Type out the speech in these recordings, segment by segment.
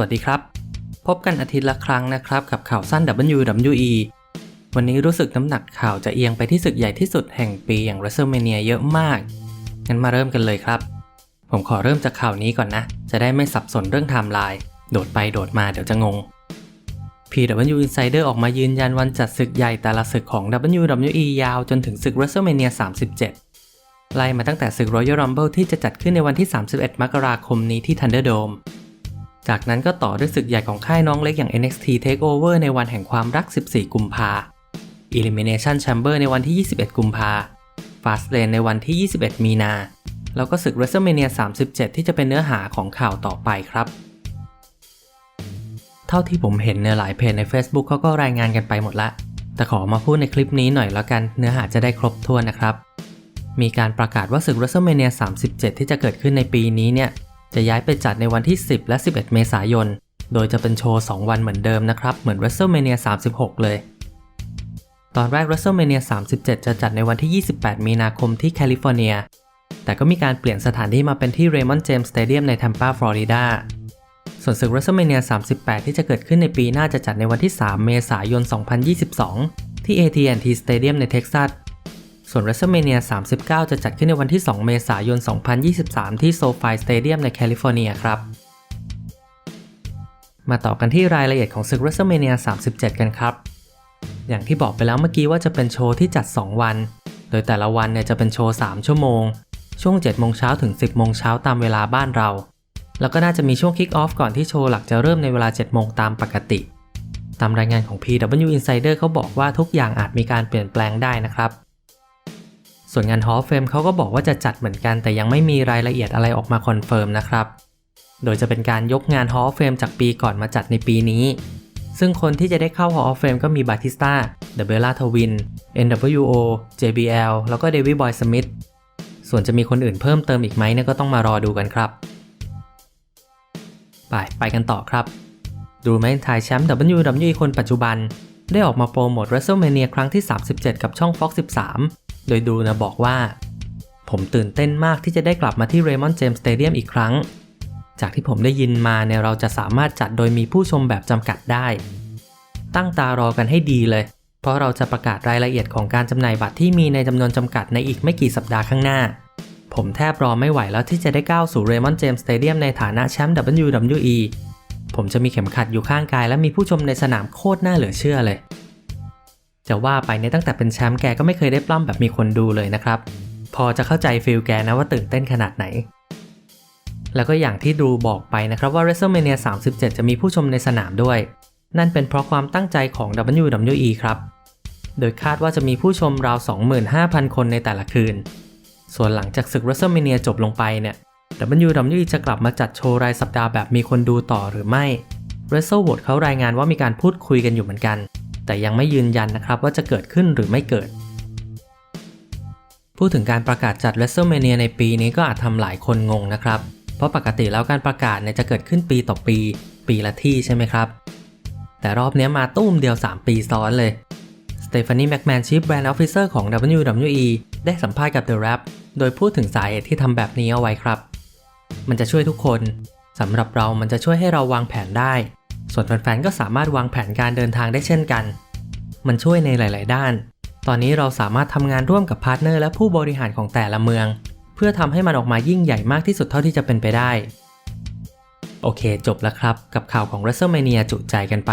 วัสดีครับ พบกันอาทิตย์ละครั้งนะครับ กับข่าวสั้น WWE วันนี้รู้สึกน้ำหนักข่าวจะเอียงไปที่ศึกใหญ่ที่สุดแห่งปีอย่าง WrestleMania เยอะมาก งั้นมาเริ่มกันเลยครับ ผมขอเริ่มจากข่าวนี้ก่อนนะ จะได้ไม่สับสนเรื่องไทม์ไลน์โดดไปโดดมาเดี๋ยวจะงง PW Insider ออกมายืนยันวันจัดศึกใหญ่แต่ละศึกของ WWE ยาวจนถึงศึก WrestleMania 37 ไล่มาตั้งแต่ศึก Royal Rumble ที่จะจัดขึ้นในวันที่ 31 มกราคมนี้ที่ Thunderdome จากนั้นก็ต่อด้วยศึกใหญ่ของค่ายน้องเล็กอย่าง NXT TakeOver ในวันแห่งความรัก 14 กุมภา Elimination Chamber ในวันที่ 21 กุมภา Fastlane ในวันที่ 21 มีนา แล้วก็ศึก WrestleMania 37 ที่จะเป็นเนื้อหาของข่าวต่อไปครับ เท่าที่ผมเห็นในหลายเพจใน Facebook เขาก็รายงานกันไปหมดละ แต่ขอมาพูดในคลิปนี้หน่อยแล้วกัน เนื้อหาจะได้ครบถ้วนนะครับ มีการประกาศว่าศึก WrestleMania 37 ที่จะเกิดขึ้นในปีนี้เนี่ย จะย้ายไปจัดในวันที่ 10 และ 11 เมษายน โดยจะเป็นโชว์ 2 วันเหมือนเดิมนะครับ เหมือน WrestleMania 36 เลย ตอนแรก WrestleMania 37 จะจัดในวันที่ 28 มีนาคมที่แคลิฟอร์เนีย แต่ก็มีการเปลี่ยนสถานที่มาเป็นที่ Raymond James Stadium ใน Tampa ฟลอริดา ส่วนศึก WrestleMania 38 ที่จะเกิดขึ้นในปีหน้าจะจัดในวันที่ 3 เมษายน 2022 ที่ AT&T Stadium ในเท็กซัส ส่วน WrestleMania 39 จะจัดขึ้นในวันที่ 2 เมษายน 2023 ที่ SoFi Stadium ในแคลิฟอร์เนียครับ มาต่อกันที่รายละเอียดของศึก WrestleMania 37 กันครับ อย่างที่บอกไปแล้วเมื่อกี้ว่าจะเป็นโชว์ที่จัด 2 วัน โดยแต่ละวันเนี่ยจะเป็นโชว์ 3 ชั่วโมง ช่วง 7 โมงเช้าถึง 10 โมงเช้าตามเวลาบ้านเรา แล้วก็น่าจะมีช่วงคิกออฟก่อนที่โชว์หลักจะเริ่มในเวลา 7 โมงตามปกติ ตามรายงานของ PW Insider เขาบอกว่าทุกอย่างอาจมีการเปลี่ยนแปลงได้นะครับ ส่วนงาน Hall of Fame เขาก็บอกว่าจะจัดเหมือนกัน แต่ยังไม่มีรายละเอียดอะไรออกมาคอนเฟิร์มนะครับ โดยจะเป็นการยกงาน Hall of Fame จากปีก่อนมาจัดในปีนี้ ซึ่งคนที่จะได้เข้า Hall of Fame ก็มีบาติสตาเดเบล่าทวิน NWO JBL แล้วก็เดวิดบอยสมิธส่วนจะมีคนอื่นเพิ่มเติมอีกไหมเนี่ยก็ต้องมารอดูกันครับ ไปไปกันต่อครับ ดูแมนไทยแชมป์ WWE คนปัจจุบัน ได้ออกมาโปรโมท WrestleMania ครั้งที่ 37 กับช่อง Fox 13 โดยดูนะบอกว่า ผมตื่นเต้นมากที่จะได้กลับมาที่ Raymond James Stadium อีกครั้ง จากที่ผมได้ยินมาเนี่ยเราจะสามารถจัดโดยมีผู้ชมแบบจำกัดได้ ตั้งตารอกันให้ดีเลย เพราะเราจะประกาศรายละเอียดของการจำหน่ายบัตรที่มีในจำนวนจำกัดในอีกไม่กี่สัปดาห์ข้างหน้า ผมแทบรอไม่ไหวแล้วที่จะได้ก้าวสู่ Raymond James Stadium ในฐานะแชมป์ WWE ผมจะมีเข็มขัดอยู่ข้างกายและมีผู้ชมในสนามโคตรน่าเหลือเชื่อเลย จะว่าไปในตั้งแต่เป็นแชมป์แกก็ไม่เคยได้ปล้ำแบบมีคนดูเลยนะครับ พอจะเข้าใจฟิลแกนะว่าตื่นเต้นขนาดไหน แล้วก็อย่างที่ดูบอกไปนะครับว่า WrestleMania 37 จะมีผู้ชมในสนามด้วย นั่นเป็นเพราะความตั้งใจของ WWE ครับ โดยคาดว่าจะมีผู้ชมราว 25,000 คนในแต่ละคืน ส่วนหลังจากศึก WrestleMania จบลงไปเนี่ย WWE จะกลับมาจัดโชว์รายสัปดาห์แบบมีคนดูต่อหรือไม่ WrestleVote เขารายงานว่ามีการพูดคุยกันอยู่เหมือนกัน แต่ยังไม่ยืนยันนะครับว่าจะเกิดขึ้นหรือไม่เกิด พูดถึงการประกาศจัด WrestleMania ในปีนี้ก็อาจทำหลายคนงงนะครับ เพราะปกติแล้วการประกาศเนี่ยจะเกิดขึ้นปีต่อปี ปีละที่ใช่ไหมครับ แต่รอบนี้มาตุ้มเดียว 3 ปีซ้อนเลยสเตฟานีแม็กแมนชีฟแบรนด์ออฟฟิเซอร์ของ WWE ได้สัมภาษณ์กับ The Rap โดยพูดถึงสาเหตุที่ทำแบบนี้เอาไว้ครับ มันจะช่วยทุกคนสำหรับเรามันจะช่วยให้เราวางแผนได้ ส่วนแฟนๆ ก็สามารถวางแผนการเดินทางได้เช่นกัน มันช่วยในหลาย ๆ ด้าน ตอนนี้เราสามารถทำงานร่วมกับพาร์ทเนอร์และผู้บริหารของแต่ละเมือง เพื่อทำให้มันออกมายิ่งใหญ่มากที่สุดเท่าที่จะเป็นไปได้ โอเค จบแล้วครับ กับข่าวของ WrestleMania จุใจกันไป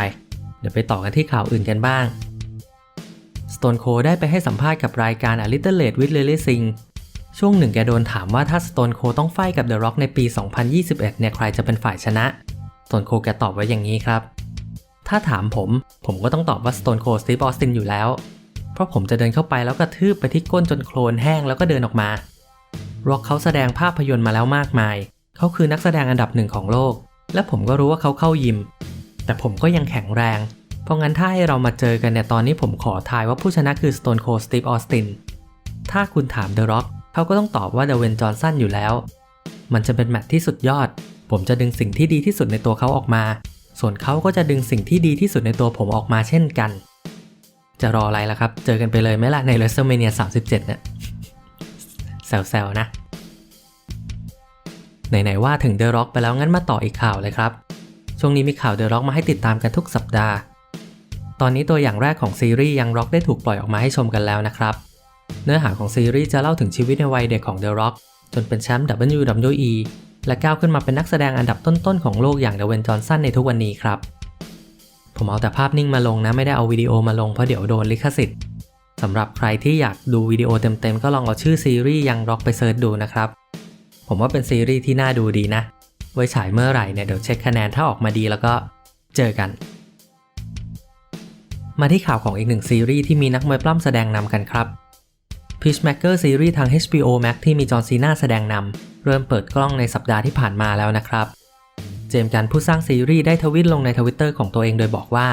เดี๋ยวไปต่อกันที่ข่าวอื่นกันบ้าง Stone Cold ได้ไปให้สัมภาษณ์กับรายการ A Little Late with Lily Singh ช่วงหนึ่งแกโดนถามว่าถ้า Stone Cold ต้องไฟกับ The Rock ในปี 2021 เนี่ยใครจะเป็นฝ่ายชนะ Stone Cold แกตอบไว้อย่างนี้ครับ ถ้าถามผม ผมก็ต้องตอบว่า Stone Cold Steve Austin อยู่แล้ว เพราะผมจะเดินเข้าไปแล้วกระทืบไปที่ก้นจนโคลนแห้งแล้วก็เดินออกมา Rock เขาแสดงภาพยนตร์มาแล้วมากมาย เขาคือนักแสดงอันดับหนึ่งของโลก และผมก็รู้ว่าเขาเข้ายิม แต่ผมก็ยังแข็งแรง เพราะงั้นถ้าให้เรามาเจอกันเนี่ยตอนนี้ผมขอทายว่าผู้ชนะคือ Stone Cold Steve Austin ถ้าคุณถาม The Rock เขาก็ต้องตอบว่าเดวินจอห์นสันอยู่แล้ว มันจะเป็นแมตช์ที่สุดยอด ผมจะดึงสิ่งที่ดีที่สุดในตัวเขาออกมา ส่วนเขาก็จะดึงสิ่งที่ดีที่สุดในตัวผมออกมาเช่นกัน จะรออะไรล่ะครับ เจอกันไปเลยไหมล่ะใน WrestleMania 37 เนี่ยแซวๆนะ ไหนๆว่าถึงเดอะร็อกไปแล้วงั้นมาต่ออีกข่าวเลยครับ ช่วงนี้มีข่าวเดอะร็อกมาให้ติดตามกันทุกสัปดาห์ ตอนนี้ตัวอย่างแรกของซีรีส์ยังร็อกได้ถูกปล่อยออกมาให้ชมกันแล้วนะครับ เนื้อหาของซีรีส์จะเล่าถึงชีวิตในวัยเด็กของ The Rock จนเป็นแชมป์ WWE และก้าวขึ้นมาเป็นนักแสดงอันดับต้นๆของโลกอย่างเดเวนจอห์นสันในทุกวันนี้ครับ ผมเอาแต่ภาพนิ่งมาลงนะไม่ได้เอาวิดีโอมาลงเพราะเดี๋ยวโดนลิขสิทธิ์สำหรับใครที่อยากดูวิดีโอเต็มๆ ก็ลองเอาชื่อซีรีส์ยังร็อกไปเซิร์ชดูนะครับ ผมว่าเป็นซีรีส์ที่น่าดูดีนะ ไว้ฉายเมื่อไหร่เนี่ยเดี๋ยวเช็คคะแนนถ้าออกมาดีแล้วก็เจอกัน มาที่ข่าวของอีกหนึ่งซีรีส์ที่มีนักมวยปล้ำแสดงนำกันครับ Peacemaker ซีรีส์ทาง HBO Max ที่มีจอห์นซีนาแสดงนำ เริ่มเปิดกล้องในสัปดาห์ที่ผ่านมาแล้วนะครับ เจมส์กันผู้สร้างซีรีส์ได้ทวิตลงในทวิตเตอร์ของตัวเองโดยบอกว่า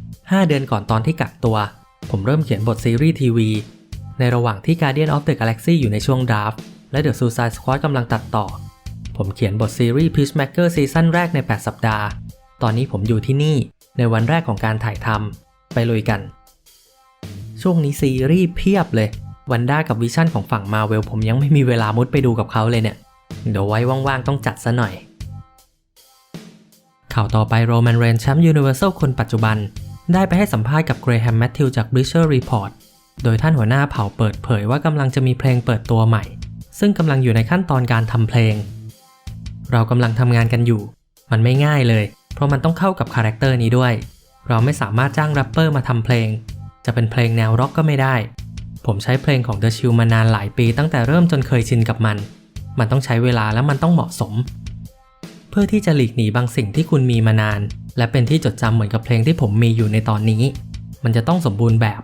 5 เดือนก่อนตอนที่กักตัว ผมเริ่มเขียนบทซีรีส์ทีวี ในระหว่างที่ Guardian of the Galaxy อยู่ในช่วงดราฟต์และ The Suicide Squad กำลังตัดต่อ ผมเขียนบทซีรีส์ Peacemaker ซีซั่นแรกใน 8 สัปดาห์ ตอนนี้ผมอยู่ที่นี่ในวันแรกของการถ่ายทำไปลุยกัน ช่วงนี้ซีรีส์เพียบเลยวันด้ากับวิชั่นของฝั่งมาเวลผมยังไม่มีเวลามุดไปดูกับเขาเลยเนี่ย เดี๋ยวไว้ว่างๆต้องจัดซะหน่อย ข่าวต่อไปโรแมนเรนแชมป์ยูนิเวอร์แซลคนปัจจุบัน ได้ไปให้สัมภาษณ์กับเกรแฮมแมทธิวจาก Bleacher Report โดยท่านหัวหน้าเผ่าเปิดเผยว่ากำลังจะมีเพลงเปิดตัวใหม่ ซึ่งกำลังอยู่ในขั้นตอนการทำเพลง เรากำลังทำงานกันอยู่ มันไม่ง่ายเลย เพราะมันต้องเข้ากับคาแรคเตอร์นี้ด้วย เราไม่สามารถจ้างแรปเปอร์มาทำเพลง จะเป็นเพลงแนวร็อกก็ไม่ได้ ผมใช้เพลงของ The Chill มานานหลายปีตั้งแต่เริ่มจนเคยชินกับมัน มันต้องใช้เวลาและมันต้องเหมาะสม เพื่อที่จะหลีกหนีบางสิ่งที่คุณมีมานาน และเป็นที่จดจำเหมือนกับเพลงที่ผมมีอยู่ในตอนนี้ มันจะต้องสมบูรณ์แบบ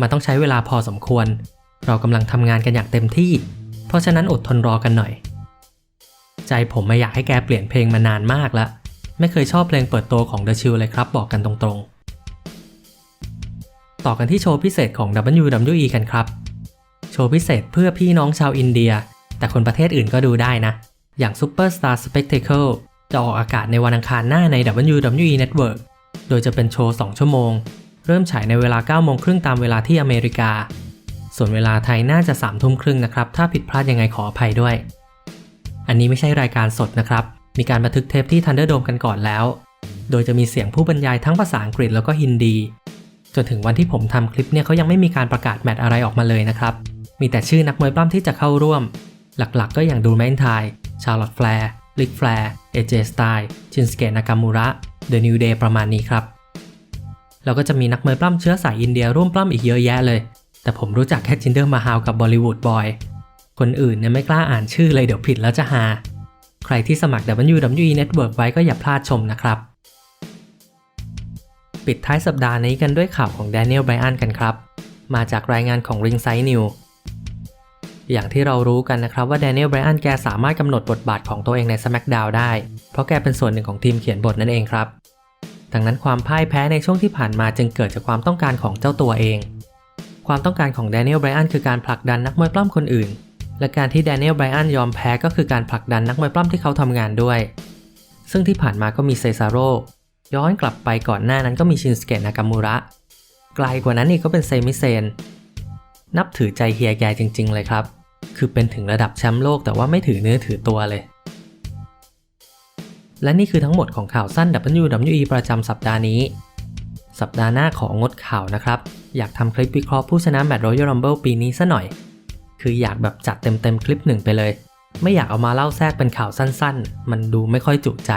มันต้องใช้เวลาพอสมควร เรากำลังทำงานกันอย่างเต็มที่ เพราะฉะนั้นอดทนรอกันหน่อย ใจผมไม่อยากให้แกเปลี่ยนเพลงมานานมากแล้วไม่เคยชอบเพลงเปิดตัวของ The Chill เลยครับบอกกันตรงๆ ต่อกันที่โชว์พิเศษของ WWE กันครับ โชว์พิเศษเพื่อพี่น้องชาวอินเดีย แต่คนประเทศอื่นก็ดูได้นะ อย่าง Superstar Spectacle จะออกอากาศในวันอังคารหน้าใน WWE Network โดยจะเป็นโชว์ 2 ชั่วโมง เริ่มฉายในเวลา9โมงครึ่งตามเวลาที่อเมริกา ส่วนเวลาไทยน่าจะ3ทุ่มครึ่งนะครับ ถ้าผิดพลาดยังไงขออภัยด้วย อันนี้ไม่ใช่รายการสดนะครับ มีการบันทึกเทปที่ Thunderdome กันก่อนแล้ว โดยจะมีเสียงผู้บรรยายทั้งภาษาอังกฤษแล้วก็ฮินดี จนถึงวันที่ผมทำคลิปเนี่ยเขายังไม่มีการประกาศแมตช์อะไรออกมาเลยนะครับ มีแต่ชื่อนักมวยปล้ำที่จะเข้าร่วม หลักๆ ก็อย่างดูแมนไทชาร์ลอตแฟร์ลิกแฟร์เอเจสไตล์ชินสเกะนากามูระเดอะนิวเดย์ประมาณนี้ครับ แล้วก็จะมีนักมวยปล้ำเชื้อสายอินเดียร่วมปล้ำอีกเยอะแยะเลย แต่ผมรู้จักแค่จินเดอร์มาฮาวกับบอลิวูดบอยคนอื่นเนี่ยไม่กล้าอ่านชื่อเลยเดี๋ยวผิดแล้วจะหา ใครที่สมัคร WWE Network ไว้ก็อย่าพลาดชมนะครับ ปิดท้ายสัปดาห์นี้กันด้วยข่าวของ Daniel Bryan กันครับ มาจากรายงานของ Ringside News อย่างที่เรารู้กันนะครับว่า Daniel Bryan แกสามารถกำหนดบทบาทของตัวเองใน SmackDown ได้ เพราะแกเป็นส่วนหนึ่งของทีมเขียนบทนั่นเองครับ ดังนั้นความพ่ายแพ้ในช่วงที่ผ่านมาจึงเกิดจากความต้องการของเจ้าตัวเอง ความต้องการของ Daniel Bryan คือการผลักดันนักมวยปล้ำคนอื่น และการที่ Daniel Bryan ยอมแพ้ก็คือการผลักดันนักมวยปล้ำที่เขาทำงานด้วย ซึ่งที่ผ่านมาก็มีเซซาโรย้อนกลับไปก่อนหน้านั้นก็มีชินสเกะนากามูระ ไกลกว่านั้นอีกก็เป็นเซมิเซน นับถือใจเฮียแกจริง ๆ เลยครับ คือเป็นถึงระดับแชมป์โลกแต่ว่าไม่ถือเนื้อถือตัวเลย และนี่คือทั้งหมดของข่าวสั้น WWE ประจำสัปดาห์นี้ สัปดาห์หน้าของงดข่าวนะครับ อยากทำคลิปวิเคราะห์ผู้ชนะแมตช์ Royal Rumble ปีนี้ซะหน่อย คืออยากแบบจัดเต็มๆคลิปหนึ่งไปเลย ไม่อยากเอามาเล่าแทรกเป็นข่าวสั้นๆ มันดูไม่ค่อยจุใจ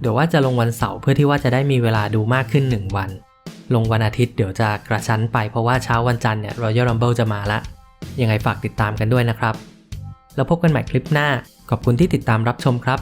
เดี๋ยวว่าจะลงวันเสาร์เพื่อที่ว่าจะได้มีเวลาดูมากขึ้น 1 วันลงวันอาทิตย์เดี๋ยวจะกระชั้นไปเพราะว่าเช้าวันจันทร์เนี่ย Royal Rumble จะมาละ ยังไงฝากติดตามกันด้วยนะครับ แล้วพบกันใหม่คลิปหน้า ขอบคุณที่ติดตามรับชมครับ